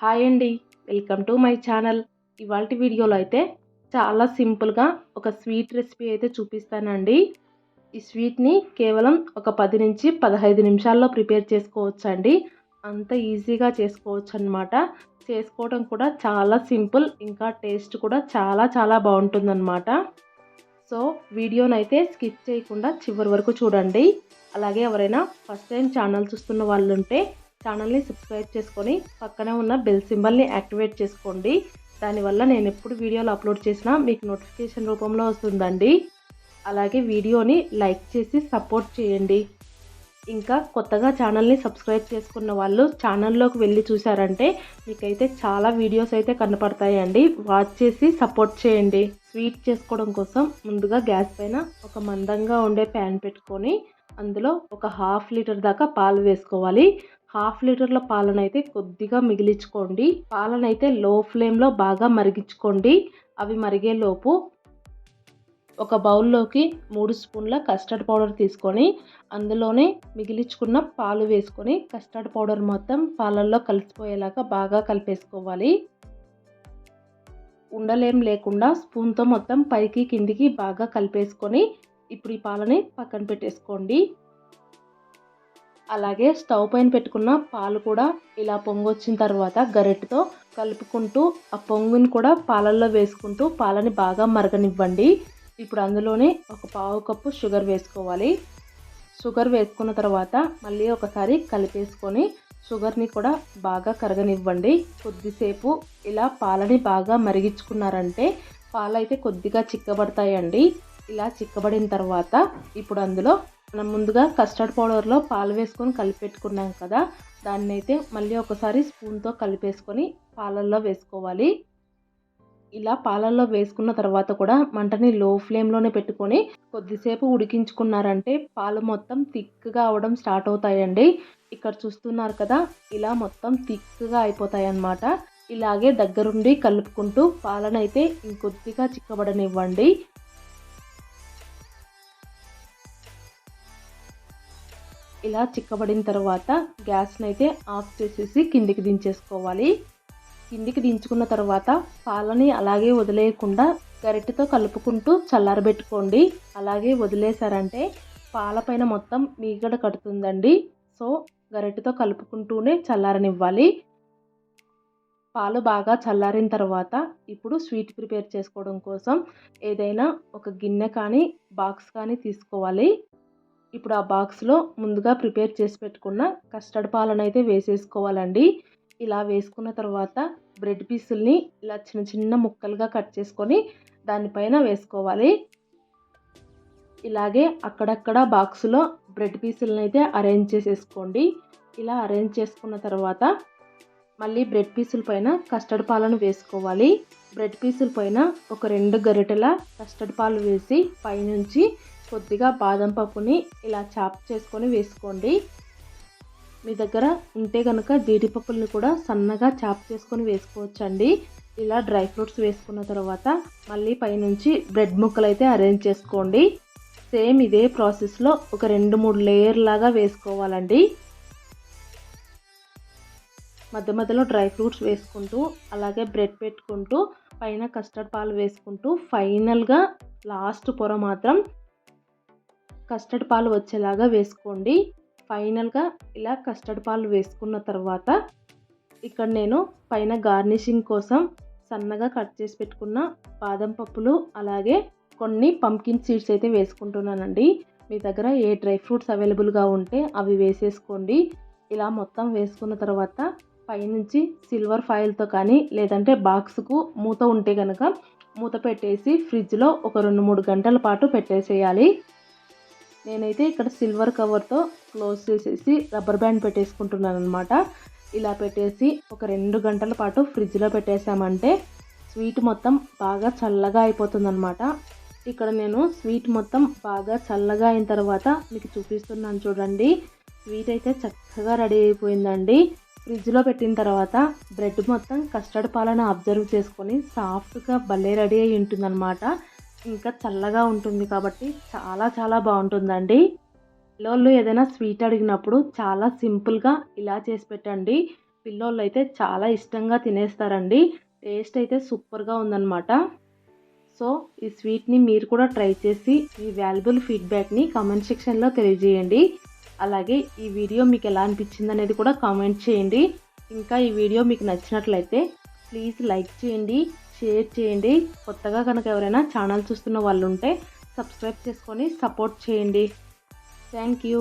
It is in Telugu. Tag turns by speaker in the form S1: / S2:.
S1: హాయ్ అండి వెల్కమ్ టు మై ఛానల్. ఇవాళ వీడియోలో అయితే చాలా సింపుల్గా ఒక స్వీట్ రెసిపీ అయితే చూపిస్తానండి. ఈ స్వీట్ని కేవలం ఒక పది నుంచి పదహైదు నిమిషాల్లో ప్రిపేర్ చేసుకోవచ్చండి. అంత ఈజీగా చేసుకోవచ్చు అనమాట చేసుకోవడం కూడా చాలా సింపుల్ ఇంకా టేస్ట్ కూడా చాలా చాలా బాగుంటుందన్నమాట. సో వీడియోనైతే స్కిప్ చేయకుండా చివరి వరకు చూడండి. అలాగే ఎవరైనా ఫస్ట్ టైం ఛానల్ చూస్తున్న వాళ్ళు ఉంటే ఛానల్ని సబ్స్క్రైబ్ చేసుకొని పక్కనే ఉన్న బెల్ సింబల్ని యాక్టివేట్ చేసుకోండి. దానివల్ల నేను ఎప్పుడు వీడియోలు అప్లోడ్ చేసినా మీకు నోటిఫికేషన్ రూపంలో వస్తుందండి. అలాగే వీడియోని లైక్ చేసి సపోర్ట్ చేయండి. ఇంకా కొత్తగా ఛానల్ని సబ్స్క్రైబ్ చేసుకున్న వాళ్ళు ఛానల్లోకి వెళ్ళి చూసారంటే మీకైతే చాలా వీడియోస్ అయితే కనపడతాయండి. వాచ్ చేసి సపోర్ట్ చేయండి. స్వీట్ చేసుకోవడం కోసం ముందుగా గ్యాస్ పైన ఒక మందంగా ఉండే ప్యాన్ పెట్టుకొని అందులో ఒక హాఫ్ లీటర్ దాకా పాలు వేసుకోవాలి. హాఫ్ లీటర్ల పాలనైతే కొద్దిగా మిగిలించుకోండి. పాలనైతే లో ఫ్లేమ్లో బాగా మరిగించుకోండి. అవి మరిగేలోపు ఒక బౌల్లోకి మూడు స్పూన్ల కస్టర్డ్ పౌడర్ తీసుకొని అందులోనే మిగిలించుకున్న పాలు వేసుకొని కస్టర్డ్ పౌడర్ మొత్తం పాలల్లో కలిసిపోయేలాగా బాగా కలిపేసుకోవాలి. ఉండలేం లేకుండా స్పూన్తో మొత్తం పైకి కిందికి బాగా కలిపేసుకొని ఇప్పుడు ఈ పాలని పక్కన పెట్టేసుకోండి. అలాగే స్టవ్ పైన పెట్టుకున్న పాలు కూడా ఇలా పొంగొచ్చిన తర్వాత గరిటెతో కలుపుకుంటూ ఆ పొంగుని కూడా పాలల్లో వేసుకుంటూ పాలని బాగా మరగనివ్వండి. ఇప్పుడు అందులోనే ఒక పావు కప్పు షుగర్ వేసుకోవాలి. షుగర్ వేసుకున్న తర్వాత మళ్ళీ ఒకసారి కలిపేసుకొని షుగర్ని కూడా బాగా కరగనివ్వండి. కొద్దిసేపు ఇలా పాలని బాగా మరిగించుకున్నారంటే పాలైతే కొద్దిగా చిక్కబడతాయండి. ఇలా చిక్కబడిన తర్వాత ఇప్పుడు అందులో మనం ముందుగా కస్టర్డ్ పౌడర్లో పాలు వేసుకొని కలిపెట్టుకున్నాం కదా దాన్ని అయితే మళ్ళీ ఒకసారి స్పూన్తో కలిపేసుకొని పాలల్లో వేసుకోవాలి. ఇలా పాలల్లో వేసుకున్న తర్వాత కూడా మంటని లో ఫ్లేమ్లోనే పెట్టుకొని కొద్దిసేపు ఉడికించుకున్నారంటే పాలు మొత్తం థిక్గా అవడం స్టార్ట్ అవుతాయండి. ఇక్కడ చూస్తున్నారు కదా ఇలా మొత్తం థిక్గా అయిపోతాయి అన్నమాట ఇలాగే దగ్గరుండి కలుపుకుంటూ పాలనైతే ఇంకొద్దిగా చిక్కబడనివ్వండి. ఇలా చిక్కబడిన తర్వాత గ్యాస్ని అయితే ఆఫ్ చేసేసి కిందికి దించేసుకోవాలి. కిందికి దించుకున్న తర్వాత పాలని అలాగే వదిలేయకుండా గరిటెతో కలుపుకుంటూ చల్లారబెట్టుకోండి. అలాగే వదిలేశారంటే పాలపైన మొత్తం మీగడ కడుతుందండి. సో గరిటెతో కలుపుకుంటూనే చల్లారనివ్వాలి. పాలు బాగా చల్లారిన తర్వాత ఇప్పుడు స్వీట్ ప్రిపేర్ చేసుకోవడం కోసం ఏదైనా ఒక గిన్నె కానీ బాక్స్ కానీ తీసుకోవాలి. ఇప్పుడు ఆ బాక్స్లో ముందుగా ప్రిపేర్ చేసి పెట్టుకున్న కస్టర్డ్ పాలను అయితే వేసేసుకోవాలండి. ఇలా వేసుకున్న తర్వాత బ్రెడ్ పీసుల్ని ఇలా చిన్న చిన్న ముక్కలుగా కట్ చేసుకొని దానిపైన వేసుకోవాలి. ఇలాగే అక్కడక్కడ బాక్సులో బ్రెడ్ పీసులను అయితే అరేంజ్ చేసేసుకోండి. ఇలా అరేంజ్ చేసుకున్న తర్వాత మళ్ళీ బ్రెడ్ పీసుల పైన కస్టర్డ్ పాలను వేసుకోవాలి. బ్రెడ్ పీసుల పైన ఒక రెండు గరిటెల కస్టర్డ్ పాలు వేసి పైనుంచి కొద్దిగా బాదం పప్పుని ఇలా చాప్ చేసుకొని వేసుకోండి. మీ దగ్గర ఉంటే కనుక జీడిపప్పుల్ని కూడా సన్నగా చాప్ చేసుకొని వేసుకోవచ్చండి. ఇలా డ్రై ఫ్రూట్స్ వేసుకున్న తర్వాత మళ్ళీ పైనుంచి బ్రెడ్ ముక్కలు అయితే అరేంజ్ చేసుకోండి. సేమ్ ఇదే ప్రాసెస్లో ఒక రెండు మూడు లేయర్ లాగా వేసుకోవాలండి. మధ్య మధ్యలో డ్రై ఫ్రూట్స్ వేసుకుంటూ అలాగే బ్రెడ్ పెట్టుకుంటూ పైన కస్టర్డ్ పాలు వేసుకుంటూ ఫైనల్గా లాస్ట్ పొర మాత్రం కస్టర్డ్ పాలు వచ్చేలాగా వేసుకోండి. ఫైనల్గా ఇలా కస్టర్డ్ పాలు వేసుకున్న తర్వాత ఇక్కడ నేను పైన గార్నిషింగ్ కోసం సన్నగా కట్ చేసి పెట్టుకున్న బాదం పప్పులు అలాగే కొన్ని పంకిన్ సీడ్స్ అయితే వేసుకుంటున్నానండి. మీ దగ్గర ఏ డ్రై ఫ్రూట్స్ అవైలబుల్గా ఉంటే అవి వేసేసుకోండి. ఇలా మొత్తం వేసుకున్న తర్వాత పైనుంచి సిల్వర్ ఫాయిల్తో కానీ లేదంటే బాక్స్కు మూత ఉంటే కనుక మూత పెట్టేసి ఫ్రిడ్జ్లో ఒక రెండు మూడు గంటల పాటు పెట్టేసేయాలి. నేనైతే ఇక్కడ సిల్వర్ కవర్తో క్లోజ్ చేసేసి రబ్బర్ బ్యాండ్ పెట్టేసుకుంటున్నాను అనమాట ఇలా పెట్టేసి ఒక రెండు గంటల పాటు ఫ్రిడ్జ్లో పెట్టేసామంటే స్వీట్ మొత్తం బాగా చల్లగా అయిపోతుందన్నమాట. ఇక్కడ నేను స్వీట్ మొత్తం బాగా చల్లగా అయిన తర్వాత మీకు చూపిస్తున్నాను చూడండి. స్వీట్ అయితే చక్కగా రెడీ అయిపోయిందండి. ఫ్రిడ్జ్లో పెట్టిన తర్వాత బ్రెడ్ మొత్తం కస్టర్డ్ పాలను అబ్జర్వ్ చేసుకొని సాఫ్ట్గా భలే రెడీ అయి ఉంటుందన్నమాట. ఇంకా చల్లగా ఉంటుంది కాబట్టి చాలా చాలా బాగుంటుందండి. పిల్లోళ్ళు ఏదైనా స్వీట్ అడిగినప్పుడు చాలా సింపుల్గా ఇలా చేసి పెట్టండి. పిల్లోళ్ళు అయితే చాలా ఇష్టంగా తినేస్తారండి. టేస్ట్ అయితే సూపర్గా ఉందన్నమాట. సో ఈ స్వీట్ని మీరు కూడా ట్రై చేసి మీ వాల్యుబుల్ ఫీడ్బ్యాక్ని కామెంట్ సెక్షన్లో తెలియజేయండి. అలాగే ఈ వీడియో మీకు ఎలా అనిపించింది అనేది కూడా కామెంట్ చేయండి. ఇంకా ఈ వీడియో మీకు నచ్చినట్లయితే ప్లీజ్ లైక్ చేయండి. షేర్ చేయండి. కొత్తగా కనుక ఎవరైనా ఛానల్ చూస్తున్న వాళ్ళు ఉంటే సబ్స్క్రైబ్ చేసుకొని సపోర్ట్ చేయండి. Thank you